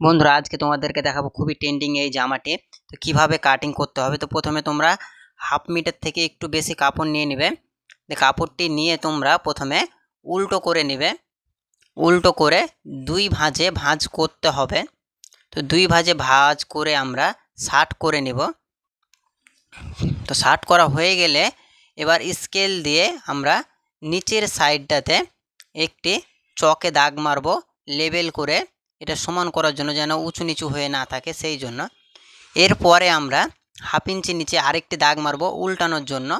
বন্ধুরা, আজকে তোমাদেরকে দেখাবো খুবই ট্রেন্ডিং এই জামাটি। তো কীভাবে কাটিং করতে হবে? তো প্রথমে তোমরা হাফ মিটার থেকে একটু বেশি কাপড় নিয়ে নেবে। কাপড়টি নিয়ে তোমরা প্রথমে উল্টো করে নেবে। উল্টো করে দুই ভাঁজে ভাঁজ করতে হবে। তো দুই ভাঁজে ভাঁজ করে আমরা শার্ট করে নেব। তো শার্ট করা হয়ে গেলে এবার স্কেল দিয়ে আমরা নিচের সাইডটাতে একটি চকে দাগ মারবো লেবেল করে এটা সমান করার জন্য যেন উঁচু নিচু হয়ে না থাকে, সেই জন্য। এরপরে আমরা হাফ ইঞ্চি নিচে আরেকটি দাগ মারবো উল্টানোর জন্য।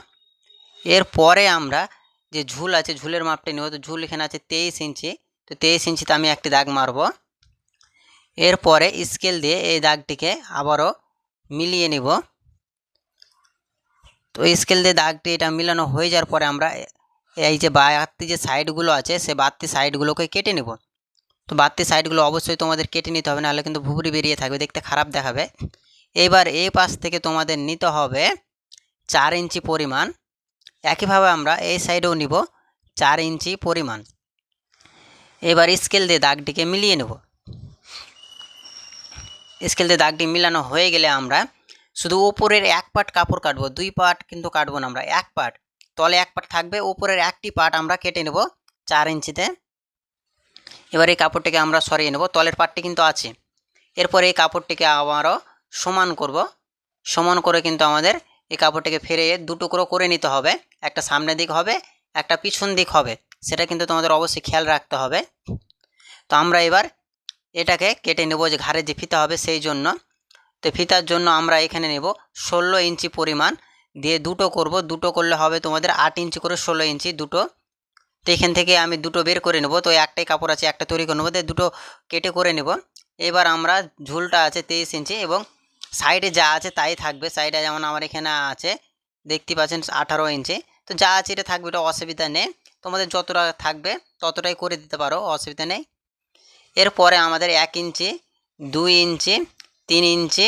এরপরে আমরা যে ঝুল আছে, ঝুলের মাপটা নেব। তো ঝুল এখানে আছে তেইশ ইঞ্চি। তো তেইশ ইঞ্চিতে আমি একটি দাগ মারবো। এরপরে স্কেল দিয়ে এই দাগটিকে আবারও মিলিয়ে নিব। তো স্কেল দিয়ে দাগটি এটা মিলানো হয়ে যাওয়ার পরে আমরা এই যে বাড়তি যে সাইডগুলো আছে, সে বাড়তি সাইডগুলোকে কেটে নেব। তো বাড়তি সাইডগুলো অবশ্যই তোমাদের কেটে নিতে হবে, নাহলে কিন্তু ভুবড়ি বেরিয়ে থাকবে, দেখতে খারাপ দেখাবে। এবার এই পাশ থেকে তোমাদের নিতে হবে চার ইঞ্চি পরিমাণ। একইভাবে আমরা এই সাইডেও নিব চার ইঞ্চি পরিমাণ। এবার স্কেল দিয়ে দাগটিকে মিলিয়ে নেব। স্কেল দিয়ে দাগটি মিলানো হয়ে গেলে আমরা শুধু ওপরের এক পাট কাপড় কাটবো, দুই পাট কিন্তু কাটবো না আমরা, এক পাট। তলে এক পাট থাকবে, ওপরের একটি পাট আমরা কেটে নেব চার ইঞ্চিতে। এবার এই কাপড়টিকে আমরা সরিয়ে নেব। তলের পাটটি কিন্তু আছে। এরপর এই কাপড়টিকে আবারও সমান করব। সমান করে কিন্তু আমাদের এই কাপড়টিকে ফেরে দু টুকরো করে নিতে হবে। একটা সামনের দিক হবে, একটা পিছন দিক হবে। সেটা কিন্তু তোমাদের অবশ্যই খেয়াল রাখতে হবে। তো আমরা এবার এটাকে কেটে নেব যে ঘাড়ে যে ফিতা হবে সেই জন্য। তো ফিতার জন্য আমরা এখানে নেব ষোলো ইঞ্চি পরিমাণ। দিয়ে দুটো করব। দুটো করলে হবে তোমাদের আট ইঞ্চি করে ষোলো ইঞ্চি। দুটো তো এখান থেকে আমি দুটো বের করে নেব। তো একটাই কাপড় আছে, একটা তৈরি করে নেব। দিয়ে দুটো কেটে করে নেব। এবার আমরা ঝুলটা আছে তেইশ ইঞ্চি এবং সাইডে যা আছে তাই থাকবে। সাইডে যেমন আমার এখানে আছে, দেখতে পাচ্ছেন আঠারো ইঞ্চি। তো যা আছে এটা থাকবে, এটা অসুবিধা নেই। তোমাদের যতটা থাকবে ততটাই করে দিতে পারো, অসুবিধা নেই। এরপরে আমাদের এক ইঞ্চি, দুই ইঞ্চি, তিন ইঞ্চি,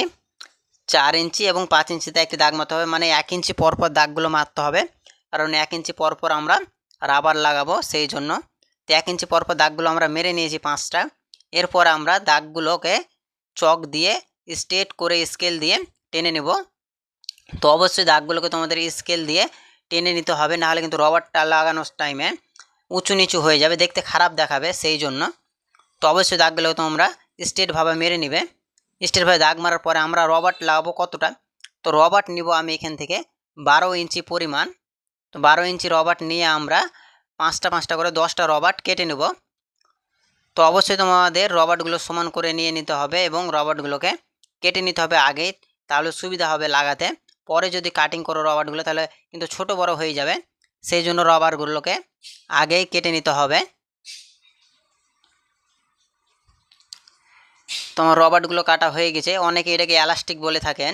চার ইঞ্চি এবং পাঁচ ইঞ্চিতে একটি দাগ মারতে হবে। মানে এক ইঞ্চি পরপর দাগগুলো মারতে হবে। কারণ এক ইঞ্চি পরপর আমরা রাবার লাগাবো, সেই জন্য। তো এক ইঞ্চি পরপর দাগগুলো আমরা মেরে নিয়েছি পাঁচটা। এরপর আমরা দাগগুলোকে চক দিয়ে, স্ট্রেট করে স্কেল দিয়ে টেনে নেব। তো অবশ্যই দাগগুলোকে তোমাদের স্কেল দিয়ে টেনে নিতে হবে, নাহলে কিন্তু রবারটা লাগানোর টাইমে উঁচু নিচু হয়ে যাবে, দেখতে খারাপ দেখাবে, সেই জন্য। তো অবশ্যই দাগগুলোকে তোমরা স্ট্রেটভাবে মেরে নিবে। স্ট্রেটভাবে দাগ মারার পরে আমরা রবার্ট লাগাবো কতটা? তো রবার্ট নিব আমি এখান থেকে বারো ইঞ্চি পরিমাণ। তো বারো ইঞ্চি রবার্ট নিয়ে আমরা পাঁচটা পাঁচটা করে দশটা রবার্ট কেটে নেব। তো অবশ্যই তোমাদের রবার্টগুলো সমান করে নিয়ে নিতে হবে এবং রবার্টগুলোকে কেটে নিতে হবে আগেই তাহলে সুবিধা হবে লাগাতে। পরে যদি কাটিং করো রবারগুলো তাহলে কিন্তু ছোট বড় হয়ে যাবে। সেই জন্য রবারগুলোকে আগেই কেটে নিতে হবে। তোমার রবারগুলো কাটা হয়ে গেছে। অনেকে এটাকে এলাস্টিক বলে থাকেন।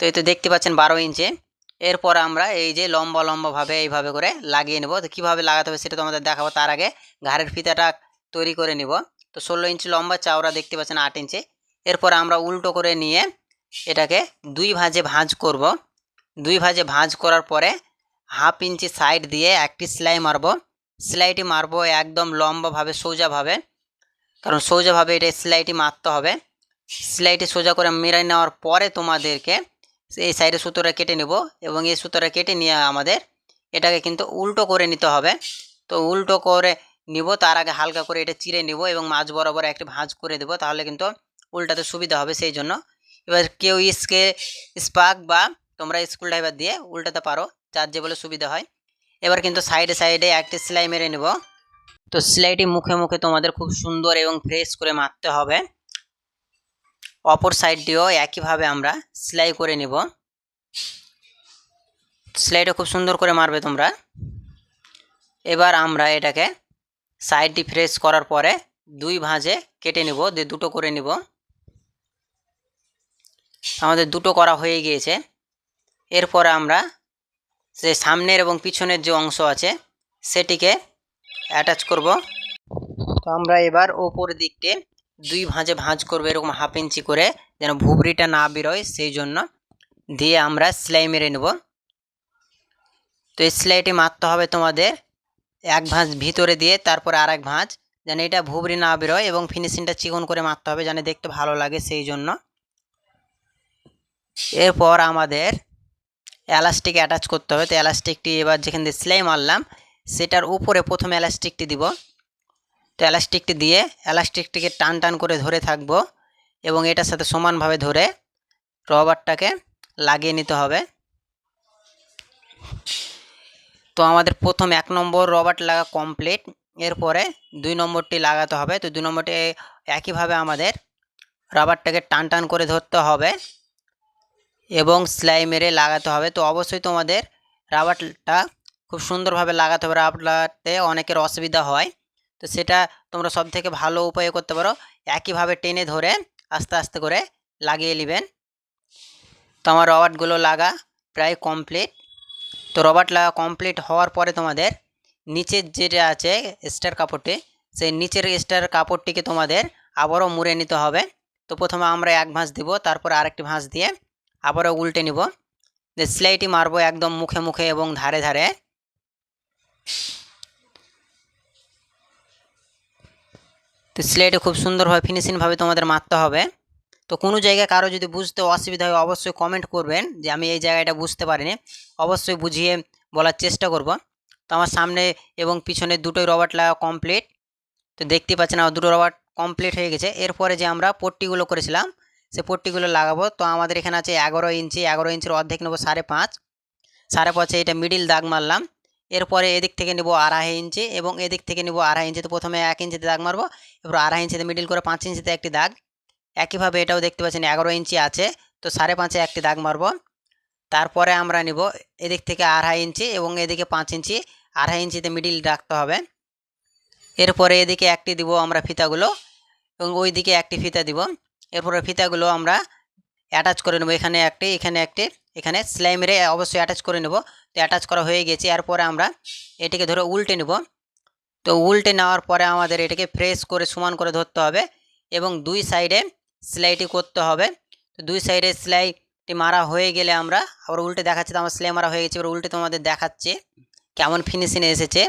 তো এই তো দেখতে পাচ্ছেন বারো ইঞ্চে। এরপর আমরা এই যে লম্বা লম্বাভাবে এইভাবে করে লাগিয়ে নেব। তো কীভাবে লাগাতে হবে সেটা তোমাদের দেখাবো। তার আগে ঘাড়ের ফিতাটা তৈরি করে নিব। তো ষোলো ইঞ্চি লম্বা চাওড়া দেখতে পাচ্ছেন আট ইঞ্চি। এরপর আমরা উল্টো করে নিয়ে এটাকে দুই ভাঁজে ভাঁজ করব। দুই ভাঁজে ভাঁজ করার পরে হাফ ইঞ্চি সাইড দিয়ে একটি সেলাই মারব। সেলাইটি মারব একদম লম্বাভাবে, সোজাভাবে। কারণ সোজাভাবে এটা সেলাইটি মারতে হবে। সেলাইটি সোজা করে মেরে নেওয়ার পরে তোমাদেরকে এই সাইডে সুতোটা কেটে নেব এবং এই সুতোটা কেটে নিয়ে আমাদের এটাকে কিন্তু উল্টো করে নিতে হবে। তো উল্টো করে নিব, তার আগে হালকা করে এটা চিড়ে নিব এবং মাছ বরাবর একটি ভাঁজ করে দেবো, তাহলে কিন্তু উল্টাতে সুবিধা হবে সেই জন্য। এবার কেউ স্কে স্পার্ক বা তোমরা স্কুল ড্রাইভার দিয়ে উল্টাতে পারো, যার যে বলে সুবিধা হয়। এবার কিন্তু সাইডে সাইডে একটি সেলাই মেরে নেব। তো সেলাইটি মুখে মুখে তোমাদের খুব সুন্দর এবং ফ্রেশ করে মারতে হবে। অপর সাইডটিও একইভাবে আমরা সেলাই করে নেব। সেলাইটা খুব সুন্দর করে মারবে তোমরা। এবার আমরা এটাকে সাইডটি ফ্রেশ করার পরে দুই ভাঁজে কেটে নেব, দিয়ে দুটো করে নেব। আমাদের দুটো করা হয়ে গিয়েছে। এরপরে আমরা যে সামনের এবং পিছনের যে অংশ আছে, সেটিকে অ্যাটাচ করব। তো আমরা এবার ওপর দিকটে দুই ভাঁজে ভাঁজ করব, এরকম হাফ ইঞ্চি করে যেন ভুবড়িটা না বেরোয়, সেই জন্য দিয়ে আমরা সেলাই মেরে নেব। তো এই সেলাইটি মারতে হবে তোমাদের এক ভাঁজ ভিতরে দিয়ে, তারপরে আর এক ভাঁজ যেন এটা ভুবড়ি না বেরোয় এবং ফিনিশিংটা চিকন করে মারতে হবে যেন দেখতে ভালো লাগে সেই জন্য। এরপর আমাদের এলাস্টিক অ্যাটাচ করতে হবে। তো এলাস্টিকটি এবার যেখান দিয়ে সেলাই মারলাম, সেটার উপরে প্রথমে এলাস্টিকটি দিব। তো এলাস্টিকটি দিয়ে এলাস্টিকটিকে টান টান করে ধরে থাকব এবং এটার সাথে সমানভাবে ধরে রবারটাকে লাগিয়ে নিতে হবে। তো আমাদের প্রথম এক নম্বর রবার্ট লাগা কমপ্লিট এরপরে দুই নম্বরটি লাগাতে হবে। তো দুই নম্বরটি একইভাবে আমাদের রাবারটাকে টান টান করে ধরতে হবে এবং সেলাই মেরে লাগাতে হবে। তো অবশ্যই তোমাদের রাবারটা খুব সুন্দরভাবে লাগাতে হবে, রাবারটাতে অনেকের অসুবিধা হয়। তো সেটা তোমরা সব থেকে ভালো উপায় করতে পারো। একইভাবে টেনে ধরে আস্তে আস্তে করে লাগিয়ে নেবেন। তো আমার রবার্টগুলো লাগা প্রায় কমপ্লিট। তো রবার্ট লাগা কমপ্লিট হওয়ার পরে তোমাদের নিচের যেটা আছে স্টার কাপড়টি, সেই নিচের স্টার কাপড়টিকে তোমাদের আবারও মুড়ে নিতে হবে। তো প্রথমে আমরা এক ভাঁজ দিব, তারপরে আরেকটি ভাঁজ দিয়ে আবারও উল্টে নিব। যে সেলাইটি মারবো একদম মুখে মুখে এবং ধারে ধারে। তো সেলাইটি খুব সুন্দরভাবে ফিনিশিংভাবে তোমাদের মারতে হবে। তো কোনো জায়গায় কারও যদি বুঝতে অসুবিধা হয়, অবশ্যই কমেন্ট করবেন যে আমি এই জায়গাটা বুঝতে পারিনি। অবশ্যই বুঝিয়ে বলার চেষ্টা করব। তো আমার সামনে এবং পিছনে দুটোই রবার্ট লাগা কমপ্লিট তো দেখতে পাচ্ছেন আমার দুটো রবার্ট কমপ্লিট হয়ে গেছে। এরপরে যে আমরা পট্টিগুলো করেছিলাম, সে পট্টিগুলো লাগাবো। তো আমাদের এখানে আছে এগারো ইঞ্চি, এগারো ইঞ্চির অর্ধেক নেব সাড়ে পাঁচ। সাড়ে পাঁচে এটা মিডিল দাগ মারলাম। এরপরে এদিক থেকে নেব আড়াই ইঞ্চি এবং এদিক থেকে নেব আড়াই ইঞ্চি তো প্রথমে এক ইঞ্চিতে দাগ মারবো, এরপর আড়াই ইঞ্চিতে মিডিল করে পাঁচ ইঞ্চিতে একটি দাগ। একইভাবে এটাও দেখতে পাচ্ছেন এগারো ইঞ্চি আছে, তো সাড়ে পাঁচে একটি দাগ মারবো। তারপরে আমরা নিব এদিক থেকে আড়াই ইঞ্চি এবং এদিকে পাঁচ ইঞ্চি, আড়াই ইঞ্চিতে মিডিল রাখতে হবে। এরপরে এদিকে একটি দিব আমরা ফিতাগুলো এবং ওই দিকে একটি ফিতা দিব। এরপরে ফিতাগুলো আমরা অ্যাটাচ করে নেব, এখানে একটি এখানে একটি, এখানে সেলাই মেরে অবশ্যই অ্যাটাচ করে নেব। তো অ্যাটাচ করা হয়ে গেছে। এরপরে আমরা এটিকে ধরে উল্টে নেব। তো উল্টে নেওয়ার পরে আমাদের এটাকে ফ্রেশ করে সমান করে ধরতে হবে এবং দুই সাইডে সেলাইটি করতে হবে। তো দুই সাইডে সেলাইটি মারা হয়ে গেলে আমরা আবার উল্টে দেখাচ্ছি তো আমার সেলাই মারা হয়ে গেছে। এবার উল্টে তোমাদের দেখাচ্ছে কেমন ফিনিশিং এসেছে।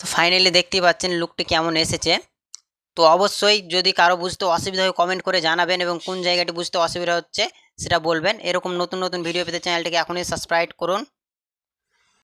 তো ফাইনালি দেখতেই পাচ্ছেন লুকটি কেমন এসেছে। তো অবশ্যই যদি কারও বুঝতে অসুবিধা হয় কমেন্ট করে জানাবেন এবং কোন জায়গাটি বুঝতে অসুবিধা হচ্ছে সেটা বলবেন। এরকম নতুন নতুন ভিডিও পেতে চ্যানেলটিকে এখনই সাবস্ক্রাইব করুন।